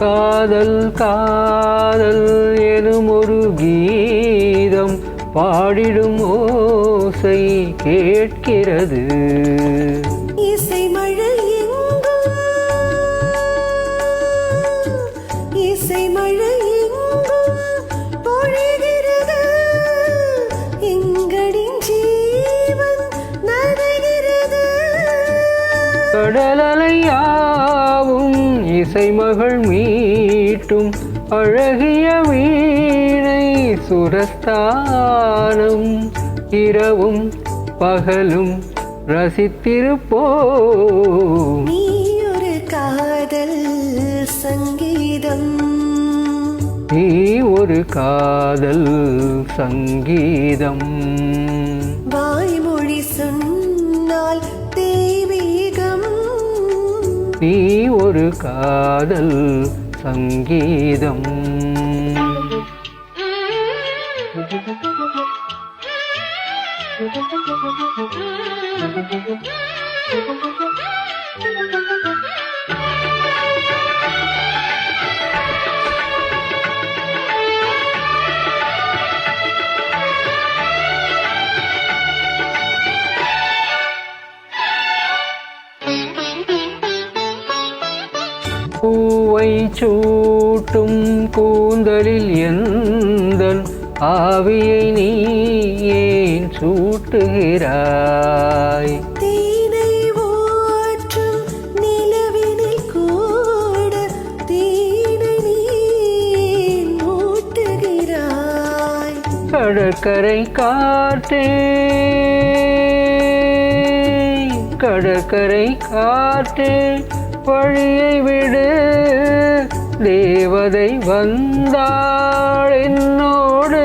காதல் காதல் எனும் ஒரு கீதம் பாடிடும் ஓசை கேட்கிறது. இசை மழை இசை மழை எங்கும் இசைமகள் மீட்டும் அழகிய வீணை சுரஸ்தானம். இரவும் பகலும் ரசித்திருப்போம். நீ ஒரு காதல் சங்கீதம். நீ ஒரு காதல் சங்கீதம். வாய்மொழி சொன்னால் நீ ஒரு காதல் சங்கீதம் Thank you. பூவை சூட்டும் கூந்தலில் எந்தன் ஆவியை நீ ஏன் சூட்டுகிறாய்? கடற்கரை காற்றே கடற்கரை காற்றே வழியை விடு. தேவதை வந்தாள் என்னோடு.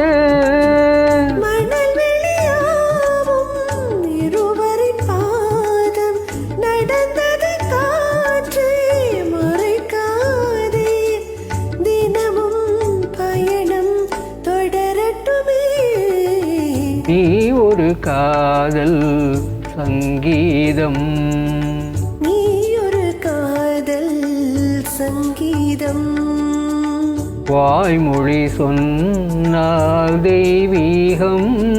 மணல் வெளியாகும் இருவரின் பாதம். நடந்தது காற்றே மறைக்காதே. தினமும் பயணம் தொடரட்டுமே. நீ ஒரு காதல் சங்கீதம். சங்கீதம். வாய்மொழி சொன்னால் தெய்வீகம்.